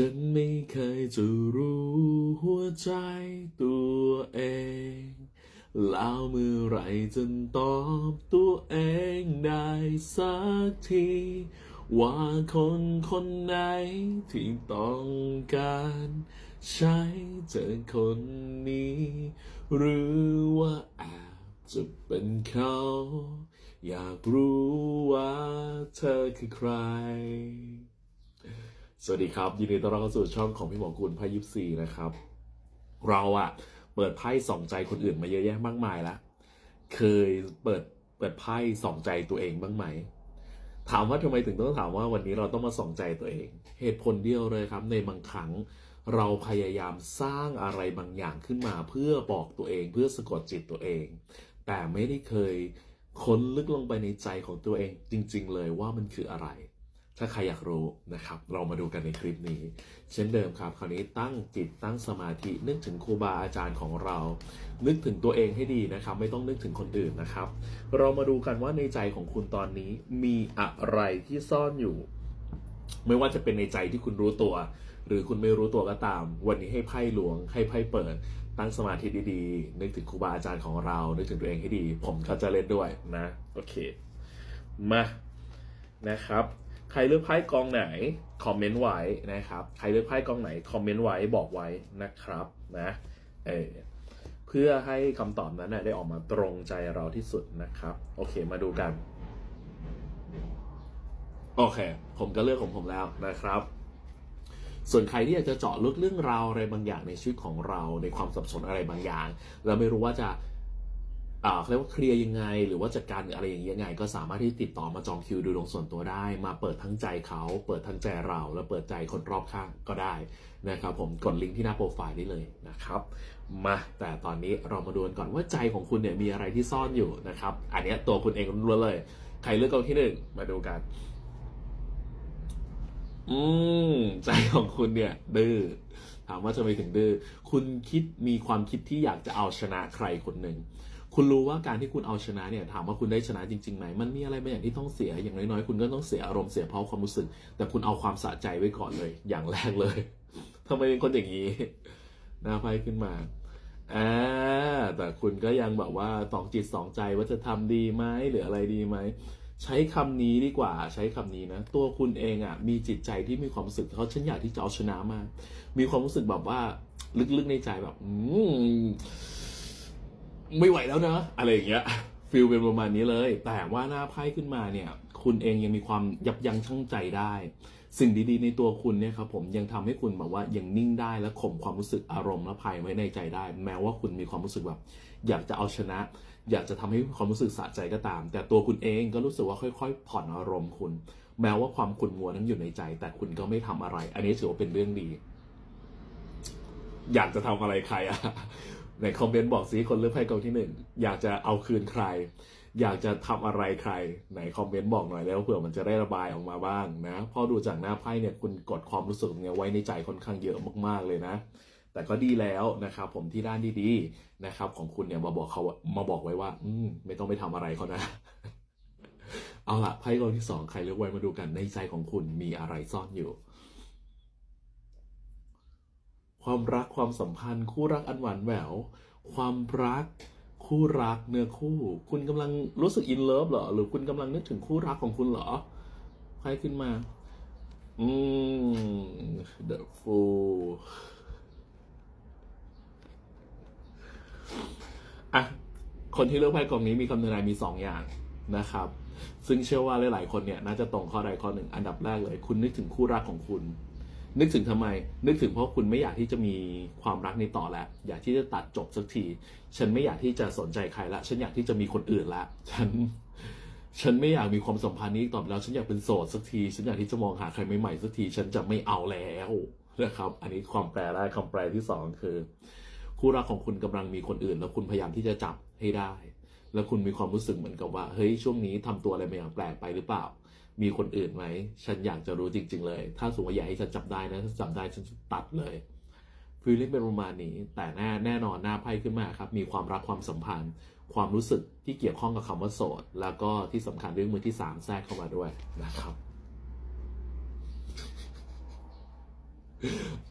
ฉันไม่เคยจะรู้หัวใจตัวเอง แล้วเมื่อไรจะตอบตัวเองได้สักที ว่าคนคนไหนที่ต้องการ ใช้เจอคนนี้ หรือว่าอาจจะเป็นเขา อยากรู้ว่าเธอคือใคร สวัสดีครับ ยินดีต้อนรับเข้าสู่ช่องของพี่หมอกุลไพ่ยิปซีนะครับ เราอะเปิดไพ่ส่องใจคนอื่นมาเยอะแยะมากมายแล้วเคยเปิดเปิดไพ่ส่องใจตัวเองบ้างไหม ถามว่าทำไมถึงต้องถามว่าวันนี้เราต้องมาส่องใจตัวเอง เหตุผลเดียวเลยครับ ในบางครั้งเราพยายามสร้างอะไรบางอย่างขึ้นมา เพื่อบอกตัวเองเพื่อสะกดจิตตัวเอง แต่ไม่ได้เคยค้นลึกลงไปในใจของตัวเองจริง ๆ เลยว่ามันคืออะไร ถ้าใครอยากรู้นะครับ เรามาดูกันในคลิปนี้ เช่นเดิมครับ คราวนี้ตั้งจิตตั้งสมาธินึกถึงครูบาอาจารย์ของเรา นึกถึงตัวเองให้ดีนะครับ ไม่ต้องนึกถึงคนอื่นนะครับ เรามาดูกันว่าในใจของคุณตอนนี้มีอะไรที่ซ่อนอยู่ ไม่ว่าจะเป็นในใจที่คุณรู้ตัว หรือคุณไม่รู้ตัวก็ตาม วันนี้ให้ไพ่หลวง ให้ไพ่เปิด ตั้งสมาธิดีๆ นึกถึงครูบาอาจารย์ของเรา นึกถึงตัวเองให้ดี ผมก็จะเล่นด้วยนะ โอเค มานะครับ ครเลือกไพ่กองไหนคอมเมนต์ไว้นะครับ ใครเลือกไพ่กองไหนคอมเมนต์ไว้บอกไว้นะครับนะเออเพื่อให้คำตอบนั้นได้ออกมาตรงใจเราที่สุดนะครับ โอเคมาดูกัน โอเค ผมก็เลือกของผมแล้วนะครับ ส่วนใครที่อยากจะเจาะลึกเรื่องราวอะไรบางอย่างในชีวิตของเราในความสับสนอะไรบางอย่างแล้วไม่รู้ว่าจะ เขาเรียกว่าเคลียร์ยังไง หรือว่าจัดการอะไรอย่างนี้ยังไง ก็สามารถที่ติดต่อมาจองคิวดูดวงส่วนตัวได้ มาเปิดทั้งใจเขาเปิดทั้งใจเรา แล้วเปิดใจคนรอบข้างก็ได้นะครับผมกดลิงก์ที่หน้าโปรไฟล์ได้เลยนะครับมาแต่ตอนนี้เรามาดูกันก่อนว่าใจของคุณเนี่ยมีอะไรที่ซ่อนอยู่นะครับ อันนี้ตัวคุณเองล้เลย ใครเลือกกองที่หนึ่งมาดูกัน อืมใจของคุณเนี่ย ดื้อถามว่าทำไมถึงดื้อคุณคิดมีความคิดที่อยากจะเอาชนะใครคนหนึ่ง คุณรู้ว่าการที่คุณเอาชนะเนี่ยถามว่าคุณได้ชนะจริงๆไหมมันมีอะไรบางอย่างที่ต้องเสียอย่างน้อยๆ คุณก็ต้องเสียอารมณ์เสียเพราะความรู้สึก แต่คุณเอาความสะใจไว้ก่อนเลย อย่างแรกเลยทำไมเป็นคนอย่างนี้หน้าไพ่ขึ้นมาอ่าแต่คุณก็ยังแบบว่าสองจิตสองใจว่าจะทำดีไหมหรืออะไรดีไหมใช้คำนี้ดีกว่าใช้คำนี้นะ ตัวคุณเองอะ มีจิตใจที่มีความรู้สึกเขาฉันอยากที่จะเอาชนะมาก มีความรู้สึกแบบว่าลึกๆในใจแบบ อืม ไม่ไหวแล้วนะ อะไรอย่างเงี้ยฟิลเป็นประมาณนี้เลย แต่ว่าหน้าไพ่ขึ้นมาเนี่ย คุณเองยังมีความยับยั้งชั่งใจได้ สิ่งดีๆ ในตัวคุณเนี่ยครับผมยังทำให้คุณแบบว่ายังนิ่งได้และข่มความรู้สึกอารมณ์และภัยไว้ในใจได้ แม้ว่าคุณมีความรู้สึกแบบอยากจะเอาชนะ อยากจะทำให้ความรู้สึกสะใจก็ตาม แต่ตัวคุณเองก็รู้สึกว่าค่อย ๆ ผ่อนอารมณ์คุณ แม้ว่าความขุ่นมัวนั้นอยู่ในใจ แต่คุณก็ไม่ทำอะไร อันนี้ถือว่าเป็นเรื่องดี อยากจะทำอะไรใครอะ ในคอมเมนต์บอกสิคนเลือกไพ่กองที่หนึ่งอยากจะเอาคืนใคร อยากจะทำอะไรใครไหนคอมเมนต์บอกหน่อยแล้วเผื่อมันจะได้ระบายออกมาบ้างนะพอดูจากหน้าไพ่เนี่ยคุณกดความรู้สึกเนี่ยไว้ในใจค่อนข้างเยอะมากๆเลยนะ แต่ก็ดีแล้วนะครับผมที่ด้านดีๆนะครับ ของคุณเนี่ยมาบอกเขามาบอกไว้ว่า อืมไม่ต้องไปทำอะไรเขานะเอาละไพ่กองที่สองใครเลือกไว้มาดูกันในใจของคุณมีอะไรซ่อนอยู่ ความรักความสัมพันธ์ คู่รักอันหวานแหวว ความรัก คู่รักเนื้อคู่ คุณกำลังรู้สึกอินเลิฟเหรอ หรือคุณกำลังนึกถึงคู่รักของคุณเหรอ ใครขึ้นมา อืม The Fool อะ คนที่เลือกไพ่กองนี้มีคำทำนายมีสองอย่างนะครับ ซึ่งเชื่อว่าหลาย ๆ คนเนี่ยน่าจะตรงข้อใดข้อหนึ่ง อันดับแรกเลย คุณนึกถึงคู่รักของคุณ นึกถึงทำไม นึกถึงเพราะคุณไม่อยากที่จะมีความรักในต่อแล้ว อยากที่จะตัดจบสักที ฉันไม่อยากที่จะสนใจใครละ ฉันอยากที่จะมีคนอื่นละ ฉัน ฉันไม่อยากมีความสัมพันธ์นี้ต่อไปแล้ว ฉันอยากเป็นโสดสักที ฉันอยากที่จะมองหาใครใหม่ๆสักที ฉันจะไม่เอาแล้วนะครับ อันนี้ความแปลได้คำแปลที่สองคือ คู่รักของคุณกำลังมีคนอื่น แล้วคุณพยายามที่จะจับให้ได้ แล้วคุณมีความรู้สึกเหมือนกับว่า เฮ้ย ช่วงนี้ทำตัวอะไรบางอย่างแปลกไปหรือเปล่า มีคนอื่นไหม ฉันอยากจะรู้จริง ๆ เลย ถ้าสมมติว่าอยากให้ฉันจับได้นะถ้าจับได้ฉันจะตัดเลยฟีลลิ่งเป็นประมาณนี้ แต่แน่แน่นอนหน้าไพ่ขึ้นมาครับ มีความรักความสัมพันธ์ ความรู้สึกที่เกี่ยวข้องกับคำว่าโสด แล้วก็ที่สำคัญเรื่องมือที่สามแทรกเข้ามาด้วยนะครับ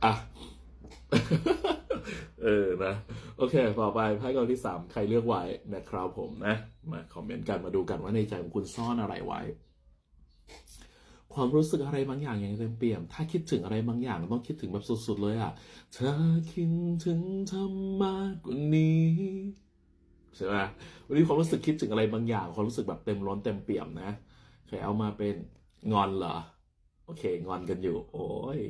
อะเออนะ โอเค ต่อไปไพ่กองที่สามใครเลือกไว้นะครับผมนะ มาคอมเมนต์กันมาดูกันว่าในใจของคุณซ่อนอะไรไว้ ความรู้สึกอะไรบางอย่างอย่างเต็มเปี่ยม ถ้าคิดถึงอะไรบางอย่างต้องคิดถึงแบบสุด ๆ เลยอะ เธอคิดถึงทำมากกว่านี้ใช่ไหมวันนี้ความรู้สึกคิดถึงอะไรบางอย่าง ความรู้สึกแบบเต็มร้อนเต็มเปี่ยมนะใครเอามาเป็นงอนเหรอ โอเค งอนกันอยู่ โอ้ย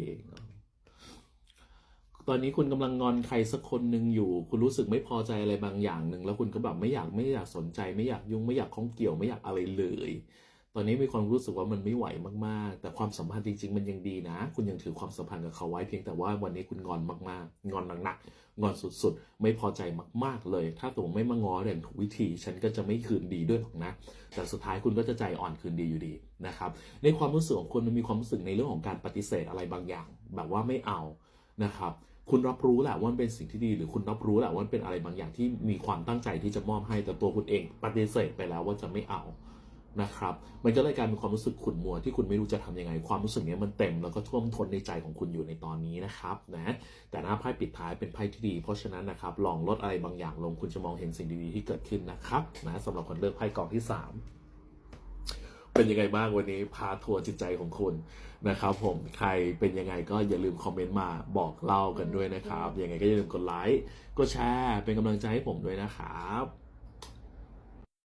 ตอนนี้คุณกำลังงอนใครสักคนหนึ่งอยู่ คุณรู้สึกไม่พอใจอะไรบางอย่างหนึ่งแล้วคุณก็แบบไม่อยากไม่อยากสนใจ ไม่อยากยุ่งไม่อยากข้องเกี่ยวไม่อยากอะไรเลย ตอนนี้มีความรู้สึกว่ามันไม่ไหวมากๆ แต่ความสัมพันธ์จริง ๆ มันยังดีนะ คุณยังถือความสัมพันธ์กับเขาไว้เพียงแต่ว่าวันนี้คุณงอนมากๆ งอนหนักๆ งอนสุดๆ ไม่พอใจมากๆเลย ถ้าตัวไม่มางออย่างถูกวิธี ฉันก็จะไม่คืนดีด้วยหรอกนะ แต่สุดท้ายคุณก็จะใจอ่อนคืนดีอยู่ดีนะครับ ในความรู้สึกของคุณมันมีความรู้สึกในเรื่องของการปฏิเสธอะไรบางอย่าง แบบว่าไม่เอานะครับคุณรับรู้แหละว่ามันเป็นสิ่งที่ดี หรือคุณรับรู้แหละว่ามันเป็นอะไรบางอย่างที่มีความตั้งใจที่จะมอบให้แต่ตัวคุณเอง ปฏิเสธไปแล้วว่าจะไม่เอา นะครับ มันก็เลยกลายเป็นความรู้สึกขุ่นมัวที่คุณไม่รู้จะทำยังไง ความรู้สึกนี้มันเต็มแล้วก็ท่วมท้นในใจของคุณอยู่ในตอนนี้นะครับนะแต่หน้าไพ่ปิดท้ายเป็นไพ่ที่ดี เพราะฉะนั้นนะครับลองลดอะไรบางอย่างลงคุณจะมองเห็นสิ่งดีๆที่เกิดขึ้นนะครับนะสำหรับคนเลือกไพ่กองที่สามเป็นยังไงบ้างวันนี้พาทัวร์จิตใจของคุณนะครับ ผมใครเป็นยังไงก็อย่าลืมคอมเมนต์มาบอกเล่ากันด้วยนะครับยังไงก็อย่าลืมกดไลค์กดแชร์เป็นกำลังใจให้ผมด้วยนะครับ